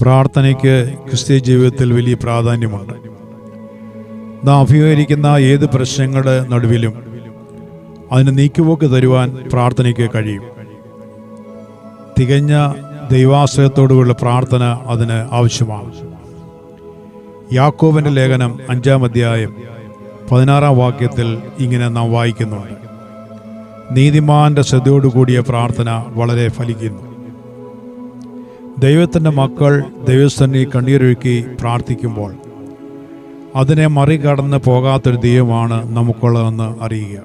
പ്രാർത്ഥനയ്ക്ക് ക്രിസ്ത്യ ജീവിതത്തിൽ വലിയ പ്രാധാന്യമുണ്ട്. നാം അഭിമുഖീകരിക്കുന്ന ഏത് പ്രശ്നങ്ങളുടെ നടുവിലും അതിന് നീക്കുപോക്ക് തരുവാൻ പ്രാർത്ഥനയ്ക്ക് കഴിയും. തികഞ്ഞ ദൈവാശ്രയത്തോടുള്ള പ്രാർത്ഥന അതിന് ആവശ്യമാണ്. യാക്കോബിന്റെ ലേഖനം അഞ്ചാം അധ്യായം പതിനാറാം വാക്യത്തിൽ ഇങ്ങനെ നാം വായിക്കുന്നുണ്ട്. നീതിമാന്റെ ശ്രദ്ധയോടുകൂടിയ പ്രാർത്ഥന വളരെ ഫലിക്കുന്നു. ദൈവത്തിന്റെ മക്കൾ ദൈവസ്ഥനി കണ്ണീരൊഴുക്കി പ്രാർത്ഥിക്കുമ്പോൾ അതിനെ മറികടന്ന് പോകാത്തൊരു ദൈവമാണ് നമുക്കുള്ളതെന്ന് അറിയുക.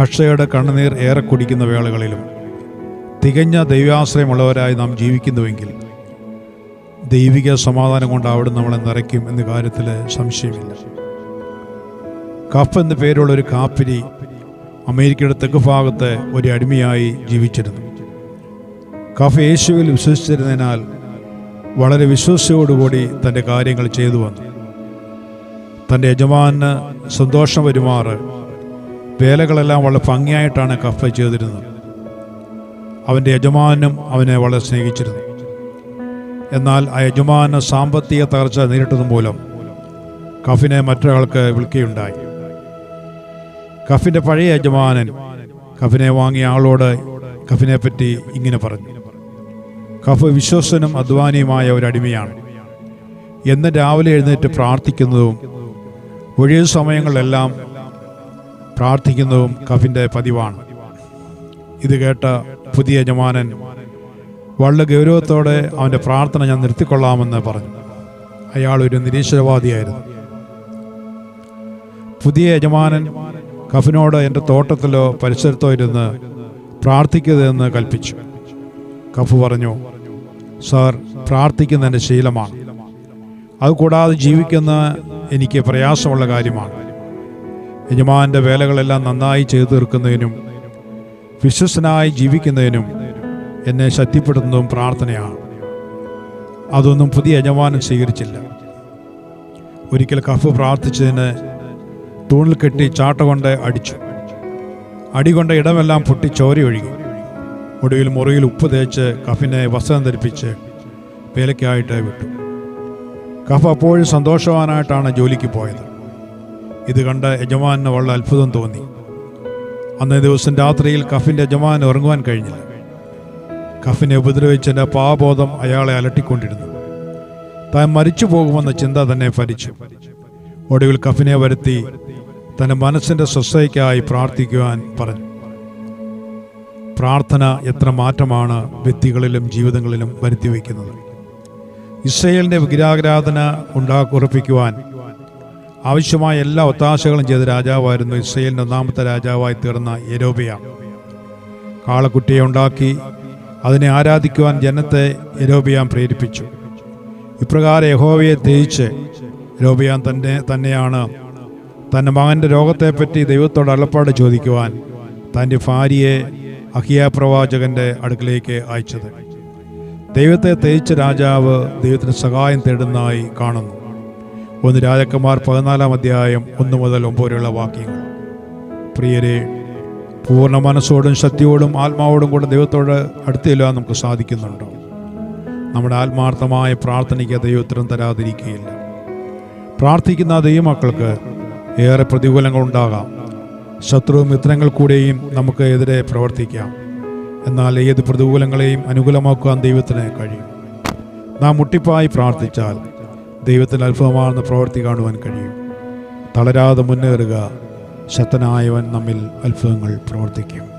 കക്ഷയുടെ കണ്ണുനീർ ഏറെ കുടിക്കുന്ന വേളകളിലും തികഞ്ഞ ദൈവാശ്രയമുള്ളവരായി നാം ജീവിക്കുന്നുവെങ്കിൽ ദൈവിക സമാധാനം കൊണ്ട് അവിടെ നമ്മളെ നിറയ്ക്കും എന്ന കാര്യത്തിൽ സംശയമില്ല. കഫ് എന്ന പേരുള്ള ഒരു കാപ്പിരി അമേരിക്കയുടെ തെക്ക് ഭാഗത്ത് ഒരു അടിമയായി ജീവിച്ചിരുന്നു. കഫ് യേശുവിൽ വിശ്വസിച്ചിരുന്നതിനാൽ വളരെ വിശ്വസയോടുകൂടി തന്റെ കാര്യങ്ങൾ ചെയ്തു വന്നു. തന്റെ യജമാന് സന്തോഷം വരുമാറ് വേലകളെല്ലാം വളരെ ഭംഗിയായിട്ടാണ് കഫ ചെയ്തിരുന്നത്. അവന്റെ യജമാനും അവനെ വളരെ സ്നേഹിച്ചിരുന്നു. എന്നാൽ ആ യജമാന് സാമ്പത്തിക തകർച്ച നേരിട്ടത് മൂലം കഫിനെ മറ്റൊരാൾക്ക് വിൽക്കുകയുണ്ടായി. കഫിന്റെ പഴയ യജമാനൻ കഫിനെ വാങ്ങിയ ആളോട് കഫിനെ പറ്റി ഇങ്ങനെ പറഞ്ഞു. കഫ് വിശ്വസനും അധ്വാനിയുമായ ഒരു അടിമയാണ്. എന്ന് രാവിലെ എഴുന്നേറ്റ് പ്രാർത്ഥിക്കുന്നതും ഒഴിവ് സമയങ്ങളിലെല്ലാം പ്രാർത്ഥിക്കുന്നതും കഫിന്റെ പതിവാണ്. ഇത് കേട്ട പുതിയ യജമാനൻ വളരെ ഗൗരവത്തോടെ അവന്റെ പ്രാർത്ഥന ഞാൻ നിർത്തിക്കൊള്ളാമെന്ന് പറഞ്ഞു. അയാൾ ഒരു നിരീശ്വരവാദിയായിരുന്നു. പുതിയ യജമാനൻ കഫിനോട് എന്റെ തോട്ടത്തിലോ പരിസരത്തോ ഇരുന്ന് പ്രാർത്ഥിക്കരുതെന്ന് കൽപ്പിച്ചു. കഫ് പറഞ്ഞു സർ പ്രാർത്ഥിക്കുന്ന എന്റെ ശീലമാണ്. അതുകൂടാതെ ജീവിക്കുന്ന എനിക്ക് പ്രയാസമുള്ള കാര്യമാണ്. യജമാന്റെ വേലകളെല്ലാം നന്നായി ചെയ്തു തീർക്കുന്നതിനും വിശ്വസനായി ജീവിക്കുന്നതിനും എന്നെ ശക്തിപ്പെടുത്തുന്നതും പ്രാർത്ഥനയാണ്. അതൊന്നും പുതിയ യജമാനൻ സ്വീകരിച്ചില്ല. ഒരിക്കൽ കഫ് പ്രാർത്ഥിച്ചതിന് തൂണിൽ കെട്ടി ചാട്ട കൊണ്ട് അടിച്ചു. അടികൊണ്ട ഇടമെല്ലാം പൊട്ടി ചോര ഒഴുകി. ഒടുവിൽ മുറിയിൽ ഉപ്പ് തേച്ച് കഫിനെ വസ്ത്രം ധരിപ്പിച്ച് വേലയ്ക്കായിട്ട് വിട്ടു. കഫ് അപ്പോഴും സന്തോഷവാനായിട്ടാണ് ജോലിക്ക് പോയത്. ഇത് കണ്ട് യജമാനന് വളരെ അത്ഭുതം തോന്നി. അന്നേ ദിവസം രാത്രിയിൽ കഫിന്റെ യജമാൻ ഉറങ്ങുവാൻ കഴിഞ്ഞില്ല. കഫിനെ ഉപദ്രവിച്ചതിന്റെ പാബോധം അയാളെ അലട്ടിക്കൊണ്ടിരുന്നു. താൻ മരിച്ചു പോകുമെന്ന ചിന്ത തന്നെ ഭരിച്ചു. ഒടുവിൽ കഫിനെ വരുത്തി തന്റെ മനസ്സിന്റെ സ്വസ്ഥയ്ക്കായി പ്രാർത്ഥിക്കുവാൻ പറഞ്ഞു. പ്രാർത്ഥന എത്ര മാറ്റമാണ് വ്യക്തികളിലും ജീവിതങ്ങളിലും വരുത്തി വയ്ക്കുന്നത്. ഇസ്രയേലിന്റെ വിഗ്രഹാരാധന ഉണ്ടാക്കുറപ്പിക്കുവാൻ ആവശ്യമായ എല്ലാ ഒത്താശകളും ചെയ്ത രാജാവായിരുന്നു ഇസ്രയേലിന്റെ ഒന്നാമത്തെ രാജാവായി തീർന്ന യരോബിയ. കാളക്കുട്ടിയെ ഉണ്ടാക്കി അതിനെ ആരാധിക്കുവാൻ ജനത്തെ യരോബിയാൻ പ്രേരിപ്പിച്ചു. ഇപ്രകാരം യഹോവയെ തേയിച്ച് യരോബിയാൻ തന്നെ തന്നെയാണ് തന്റെ മകന്റെ രോഗത്തെപ്പറ്റി ദൈവത്തോട് അലപ്പാട് ചോദിക്കുവാൻ തന്റെ ഭാര്യയെ അഹിയ പ്രവാചകന്റെ അടുക്കിലേക്ക് അയച്ചത്. ദൈവത്തെ തേയിച്ച രാജാവ് ദൈവത്തിന് സഹായം തേടുന്നതായി കാണുന്നു. ഒന്ന് രാജക്കന്മാർ പതിനാലാം അധ്യായം ഒന്ന് മുതൽ ഒമ്പത് വരെയുള്ള വാക്യങ്ങൾ. പ്രിയരെ പൂർണ മനസ്സോടും ശക്തിയോടും ആത്മാവോടും കൂടെ ദൈവത്തോട് അടുത്തില്ലാൻ നമുക്ക് സാധിക്കുന്നുണ്ടോ? നമ്മുടെ ആത്മാർത്ഥമായ പ്രാർത്ഥനയ്ക്ക് ദൈവോത്തരം തരാതിരിക്കുകയില്ല. പ്രാർത്ഥിക്കുന്ന ദൈവമക്കൾക്ക് ഏറെ പ്രതികൂലങ്ങൾ ഉണ്ടാകാം. ശത്രു മിത്രങ്ങൾ കൂടെയും നമുക്ക് എതിരെ പ്രവർത്തിക്കാം. എന്നാൽ ഏത് പ്രതികൂലങ്ങളെയും അനുകൂലമാക്കുവാൻ ദൈവത്തിന് കഴിയും. നാം മുട്ടിപ്പായി പ്രാർത്ഥിച്ചാൽ ദൈവത്തിന് അത്ഭുതമാർന്ന പ്രവർത്തി കാണുവാൻ കഴിയും. തളരാതെ മുന്നേറുക ശക്തനായവൻ നമ്മിൽ അത്ഭുതങ്ങൾ പ്രവർത്തിക്കും.